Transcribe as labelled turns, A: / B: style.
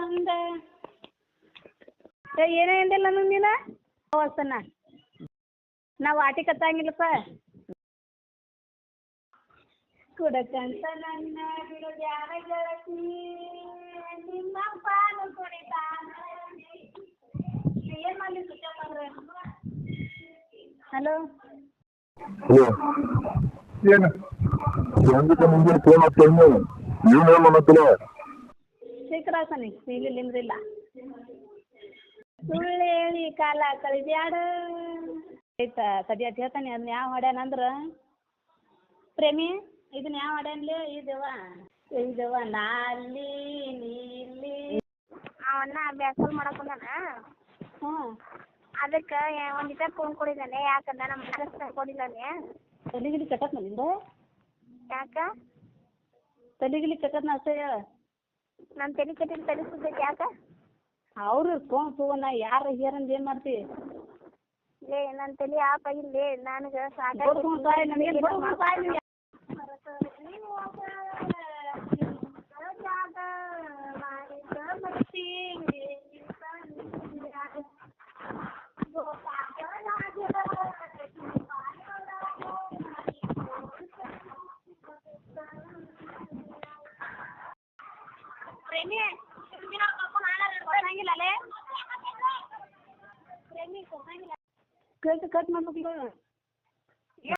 A: ಅಂದ ಏ ಏನೇ ಅಂದಿಲ್ಲ ನನಗೆ ನೀನು ಅವಸ್ತನ ನಾವು ಆಟಿ ಕತ್ತಂಗಿಲ್ಲಪ್ಪ ಕುಡಕಂತ ನನ್ನ ಬಿಡುಗ್ಯಾರ ಗೆಳತಿ ನಿಮ್ಮ ಪಾಲು ಕುಡಿತಾನ ಏನು ಮಾಡಲಿ ಹಲೋ
B: ಹಲೋ ಏನು ಹೆಂಗಕ್ಕೆ ಮುಂದೆ ಫೋನ್ ಹಚ್ಚ ನೀವು ಏನು ಹೇಳತ್ತಲ್ಲ
A: ಶ್ರೀಕರಾಸನಿ ಇಲ್ಲ ಸುಳ್ಳು ಹೇಳಿ ಕಾಲ ಕಳಿಬ್ಯಾಡ ಆಯ್ತಾ ತಡಿಯಟ್ ಹೇಳ್ತಾನೆ ಅದನ್ನ ಯಾವ ಹೊಡ್ಯಾನಂದ್ರ ಪ್ರೇಮಿ ಇದನ್ನ ಯಾವ ಹೊಡ್ಯಾನ್ಲಿ ಇದವ ಇದವ ನಾಲಿ ನೀಲಿ
C: ಅವನ್ನ ಬ್ಯಾಸಲ್ ಮಾಡಕ್ ಬಂದಾನ?
A: ಹ್ಞೂ.
C: ಅದಕ್ಕೆ ಒಂದ್ ಇಟ ಫೋನ್ ಕೊಡಿದ್ದಾನೆ. ಯಾಕಂದ ನಮ್ಮ ಮನಸ್ಸ ಕೊಡಿದ್ದಾನೆ
A: ತಲೆಗಿಲಿ ಕಟ್ಟತ್ ನಿಂದು?
C: ಯಾಕ?
A: ತಲೆಗಿಲಿ ಕಟ್ಟತ್ ಅಷ್ಟೇ ಹೇಳ.
C: ನನ್ನ ತಲೆ ಕಟ್ಟಿನ ತಲಿ ಸುದ್ದೈತಿ ಯಾಕ?
A: ಅವ್ರು ಫೋನ್ ಫೋನ್ ಯಾರ ಹೇರಂದ್ ಏನ್ ಮಾಡ್ತಿ?
C: ಲೇ ನನ್ ತಲಿ ಆಪ್ ಲೇ ನನಗೆ
A: ಬಡ್ಕೊಂಡು ಸಾಯ್ ನನಗೇನು ಬಡ್ಕೊಂಡು ಸಾಯ್ ನೀನು.
C: ಪ್ರೇಮಿ ಕೊಡಂಗಿಲ್ಲ ಲೇ ಪ್ರೇಮಿ
A: ಕಟ್ ಮಾಡ್ಬೇಕು